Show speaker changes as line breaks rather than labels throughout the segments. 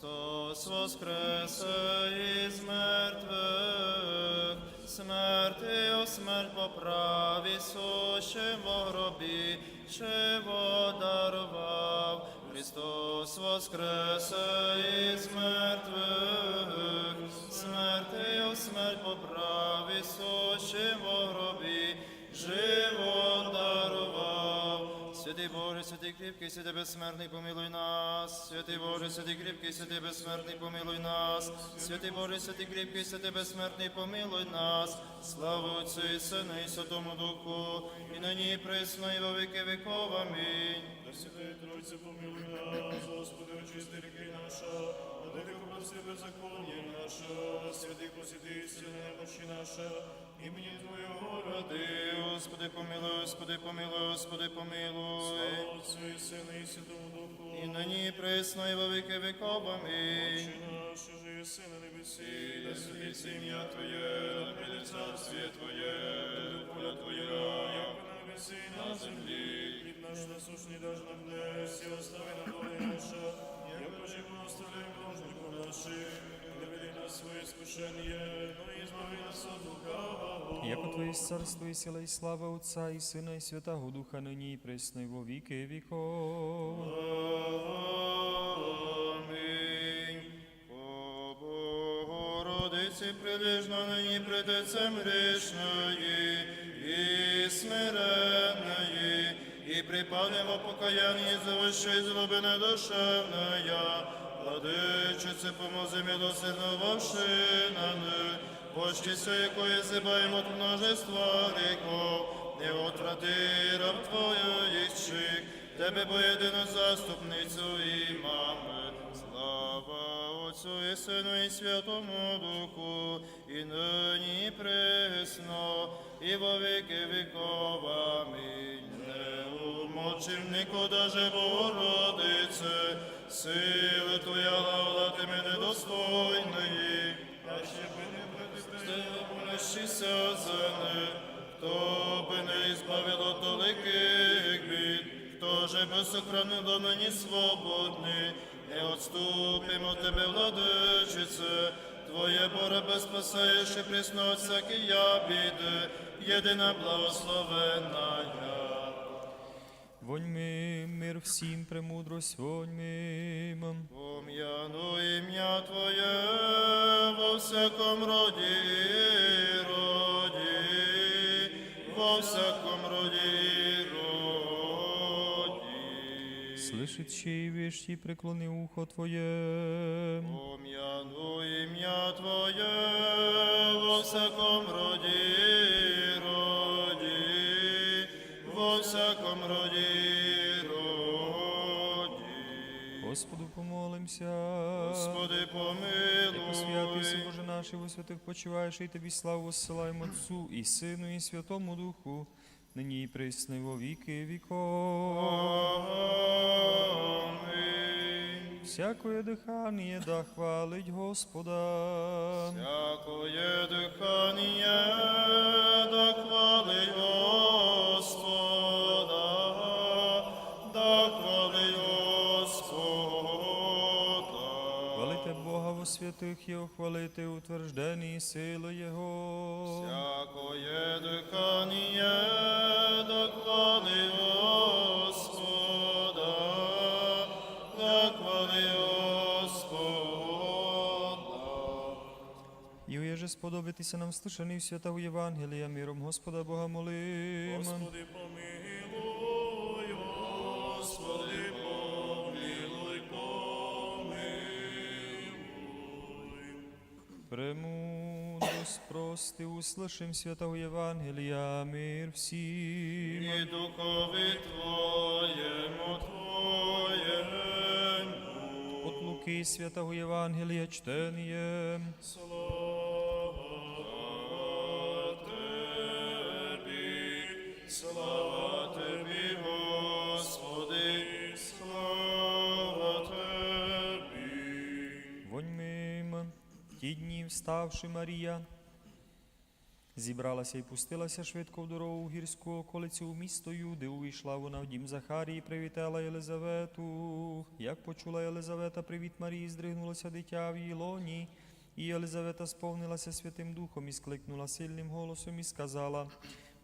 Христос воскресе із мертвих, смертю смерть поправі, сущим во гробі, живо дарував. Христос воскресе із мертвих, смертю смерть поправі, сущим во гробі, Боже, святий кріпкий, святий безсмертний, помилуй нас. Святий Боже, святий кріпкий, святий безсмертний, помилуй нас. Святий Боже, святий кріпкий, святий безсмертний, помилуй нас. Слава Отцю і Сину і Святому Духу, і нині і присно, і во віки віков. Амінь.
Святої Тройці помилуй нас, Господи, очисти ріки наша, владико прости беззаконня наша, святий посіди істини немощі наша, імені Твоєго ради.
Господи, помилуй, Господи, помилуй, Господи, помилуй.
Слава Отцю і Сину і Святому Духу.
І нині і присно, і во віки віков. Амінь.
Отче наш, що єси небесі, да святиться ім'я Твоє, да прийде царствіє Твоє, да воля Твоя, як на небесі і на землі. Хліб наш насущний даж нам днес, і остави нам доли наша, як ми оставляємо должником наших, своє скушення, но і нас от лукавого.
Яко Твоє царство і сила і слава Отця і Сина і Святого Духа нині і присно і во віки віков.
Амінь. О Богородиці прилежно нині пред Отцем грішної і смиренної, і припадемо покаянні за вищої злоби недушевная, Владичице, помози милосердно вовшинами, почтися, якої зибаємо от множества гріхов, не отврати раб Твоїх чих, Тебе бо єдину заступницю і мами. Слава Отцю і Сину і Святому Духу, і нині і присно, і во віки віков. Амінь. Не умочівнику даже Богородице, сили Твоя лавлатиме недостойної, а ще би не Молищися за не, хто би не ізбавив от великих бід, хто же би сохранив до свободний, не отступимо тебе, владичице, Твоє Боже безпасаєш і присно всякі я біди, єдина благословенна.
Вонь ми, мир всім, премудрость, вонь ми.
Пом'яну ім'я Твоє во всяком роді, роді, во всяком роді, роді.
Слышит и вещи, преклони ухо Твоє.
Пом'яну ім'я Твоє во всяком роді, роді,
помолимся.
Господи,
Яко святий
помилуй.
Боже наш, і во святих почиваєш, і Тобі славу посилаємо Отцу і Сину, і Святому Духу, нині і присно, і во віки віков. Всякое дихання да хвалить Господа.
Всякое дихання да хвалить
святих Його, хвалите утверждені сили Його.
Всякое дихання хвалить Господа, да Господа.
І уєже сподобитися нам слушаний святого Євангелія, миром Господа Бога молим.
Господи,
Премудрость прости, услышим святого Євангелія, мир всім.
І духови Твоєму, Твоєму.
От Луки святого Євангелія чтеніє.
Слава
ті дні вставши Марія, Зібралася і пустилася швидко в дорогу в гірську околицю в місто Юди. Увійшла вона в дім Захарії, привітала Єлизавету. Як почула Єлизавета привіт Марії, здригнулося дитя в її лоні. І Єлизавета сповнилася Святим Духом і скликнула сильним голосом і сказала: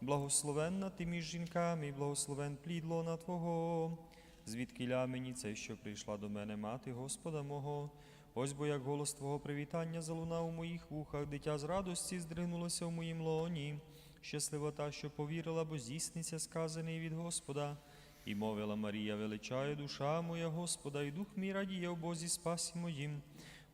Благословенна ти між жінками, і благословен плід лона Твого. Звідкиля мені це, що прийшла до мене мати Господа мого. Ось бо як голос Твого привітання залунав у моїх вухах, дитя з радості здригнулося в моїм лоні. Щаслива та, що повірила, бо здійсниться сказаний від Господа. І мовила Марія, величає душа моя Господа, і дух мій радіє в Бозі спасі моїм.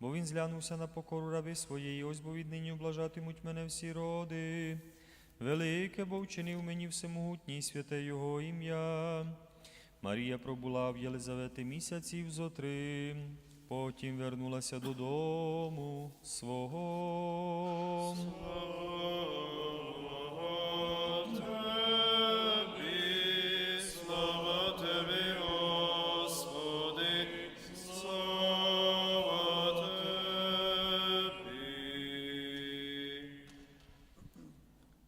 Бо він зглянувся на покору раби своєї, ось бо віднині облажатимуть мене всі роди. Велике, бо вчинив мені всемогутній святе Його ім'я. Марія пробула в Єлизавети місяців зо три, потім вернулася додому свого.
Слава Тобі, слава Тобі.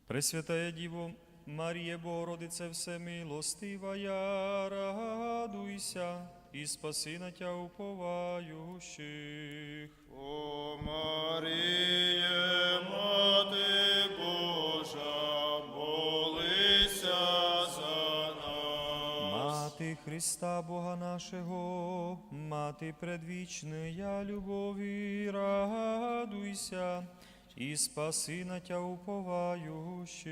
Пресвятая Діво Марія Богородице всемилостивая, радуйся і спаси на тя уповаючих.
О Маріє, Мати Божа, молися за нас.
Мати Христа Бога нашого, мати предвічная любові, радуйся і спаси на тя уповаючих.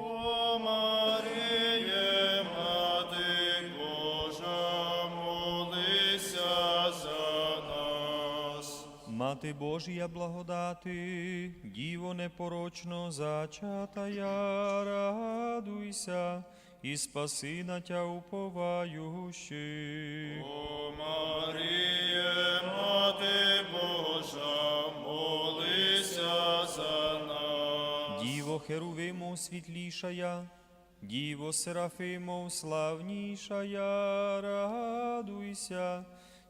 О Маріє, Мати
Мати Божія благодати, Діво непорочно зачатая, радуйся і спаси на тя уповаючих.
О Маріє, Мати Божа, молися за нас.
Діво Херувимов світлішая, Діво Серафимов славнішая, радуйся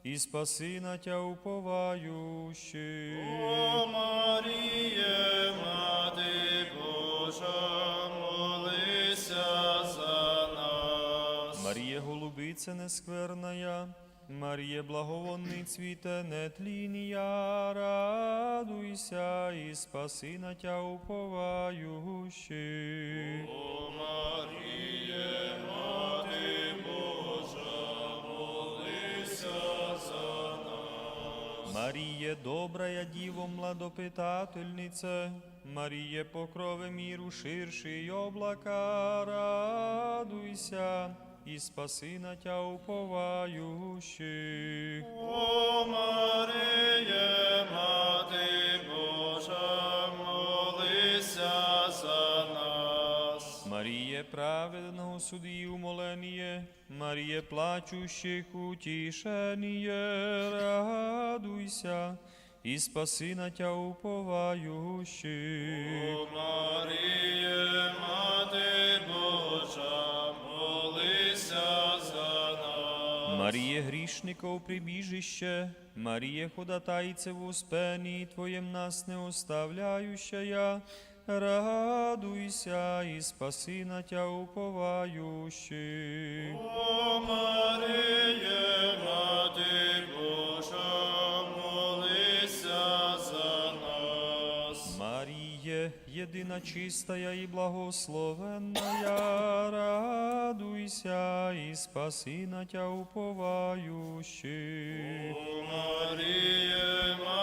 і спаси на тя уповаючих.
О Маріє, Мати Божа, молися за нас.
Марія голубице нескверная, Марія благовонний цвіте нетлінія, радуйся і спаси на тя уповаючих.
О Маріє,
Маріє добрая діво младопитательнице, Маріє покрови міру ширший облака, радуйся і спаси на тя уповающих.
О Маріє, Мати
Праведного судді умоленіє, Маріє плачущих утішеніє, радуйся і спаси на тя уповаючих.
О Маріє, Мати Божа, молися за нас.
Маріє грішников прибіжище, Маріє ходатайце в успенні Твоєм нас не оставляющая, радуйся і спаси на тя уповаючих.
О Маріє, Мати Божа, молися за нас.
Маріє, єдина чистая і благословенная, радуйся і спаси на тя уповаючих.
О Маріє, Мати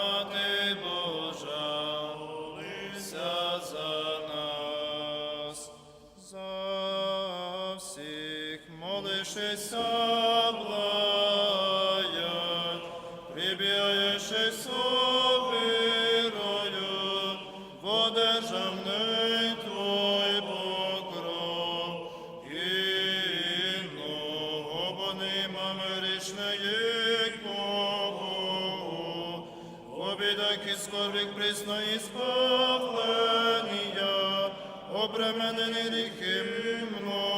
молишися, благають, прибігаєшись вірою, водержавний Твой покров, інного бонимам річної Богу, обідак і скорбік присно і спавлення, обременений гріхи многими,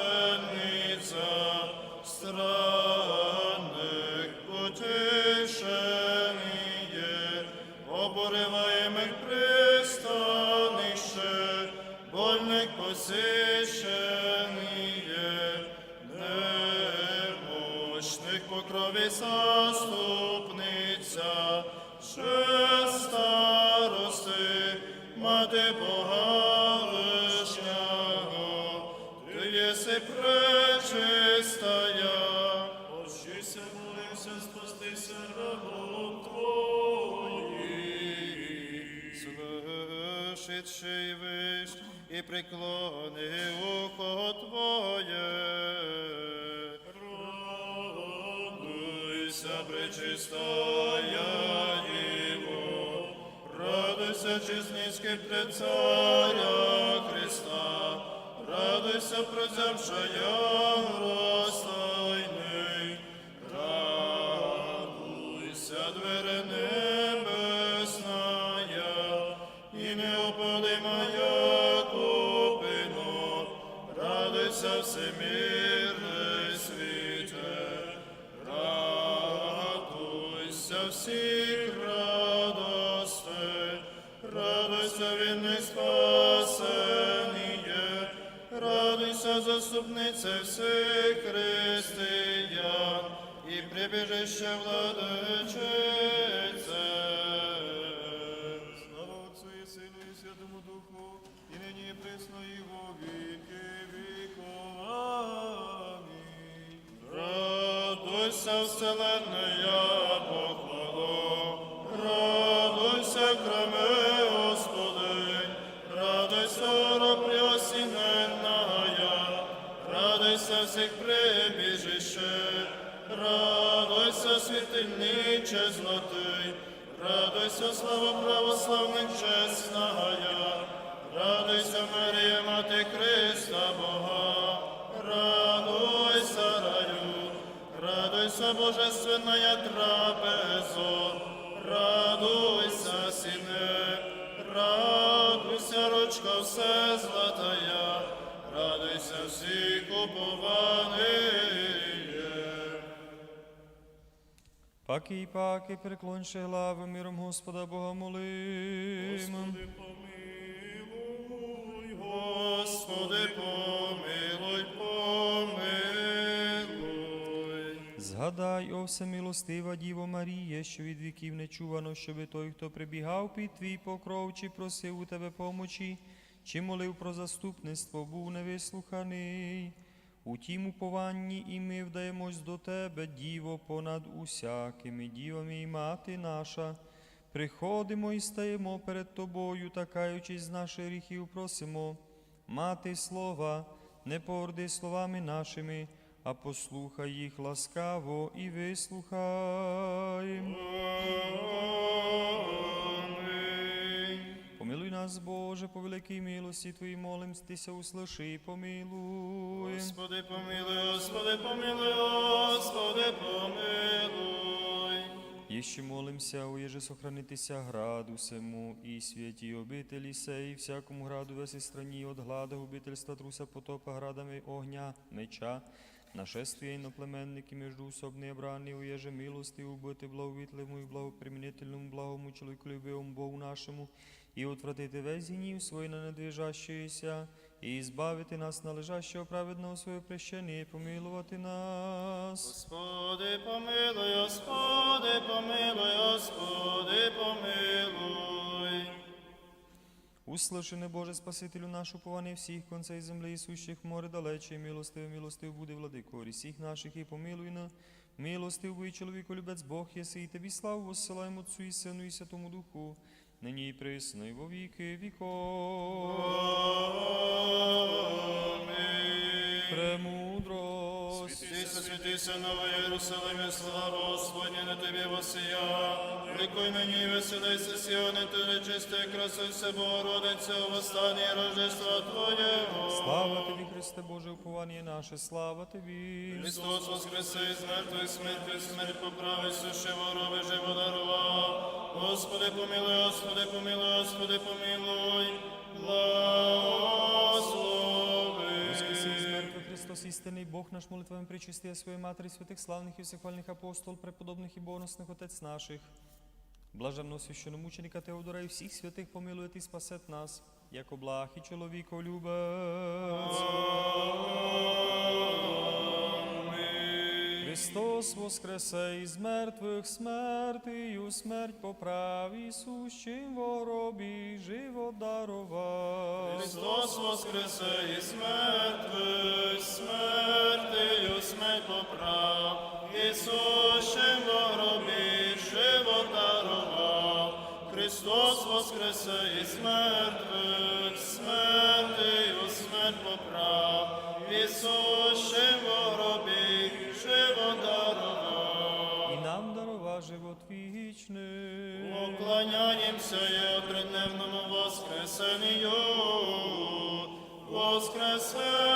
немощних по крові заступниця, ще старости, мати Бога вишнього, ти єси пречистая,
Ощися, молився, спастися рабом Твоїм.
слышичий виш, і преклони ухо Твоє. Пречистая Его, радуйся, чесницький пред царя Христа, радуйся, прозявшая розтайний, радуйся, заступниця всіх християн, і прибіжище владичице.
Слава Отцу і Сину і Святому Духу, і нині і присно, і во віки
радуйся всіх прибіжище, радуйся, світильниче злотий, радуйся, слава православних чесная, радуйся, Марія, Мати Христа Бога, радуйся, раю, радуйся, божественная трапезо, радуйся, сіне, радуйся, ручка все златая, радуйся всі купованиє.
Паки і паки, преклонше глави миром Господа Бога молим.
Господи, помилуй,
Господи, помилуй, помилуй.
Згадай, о всемилостива Діво Маріє, що від віків не чувано, щоби той, хто прибігав під твій покров, чи просив у тебе помочі, чи молив про заступництво, був невислуханий. У тім упованні і ми вдаємось до тебе, Діво, понад усякими дівами і мати наша. Приходимо і стаємо перед тобою, та каючись з наших гріхів, просимо. Мати слова, не порди словами нашими, а послухай їх ласкаво і вислухай. Помилуй нас, Боже, по великій милості Твоїй молимстися, услиши і помилуй.
Господи, помилуй, Господи, помилуй, Господи, помилуй.
Еще молимся, уєже сохранитися граду сему і святі обителі сей, всякому граду весі страні от глада, губительства, труса, потопа, градами огня, меча, нашествия іноплеменники, междуусобні брани, уєже милости, убити благовітливому і благоприменительному, благому чоловіку любивому Богу нашому, і отвратити весь гнів свой на недвижащийся, і избавити нас належащого праведного своє прещення, і помилувати нас.
Господи, помилуй, Господи, помилуй, Господи, помилуй.
Услышане, Боже, Спасителю наш, упование всіх концей землі і сущих море далече, і милостив, милостив буде, владико, всіх наших, і помилуй на милостив чоловіку, любець Бог єси, і тобі славу воссилаємо Отцу і Сину і Святому Духу, нині і присно, во віки віков.
Амінь. Святися, новий Єрусалиме, слава Господня на тобі восія. Ликуй мені, веселися, сіони, ти речисте, красуйся, Богородиця, у восстані Рождества Твоєго.
Слава тобі, Христе Боже, уповання наше, слава тобі.
Христос воскресе із мертвих смертю, смерть поправи, суше вороби, живо дарував. Господи, помилуй, Господи, помилуй, Господи, помилуй, благослови.
З істинний Бог наш молитвами причистия своей Матері, святих славних і всехвальних апостол, преподобних і боносних Отець наших. Блаженного священомученика Теодора і всіх святих помилує і спасет нас, як благ і чоловіко любець. Христос воскресе із мертвих смертію, смерть поправі, сущим в гробі живот дарував.
Христос воскресе із мертвих, смертею смерть поправ, Ісушем в гробі живот дарував. Христос воскресе із мертвих, Поклоняємося є тридневному воскресенню, воскресенню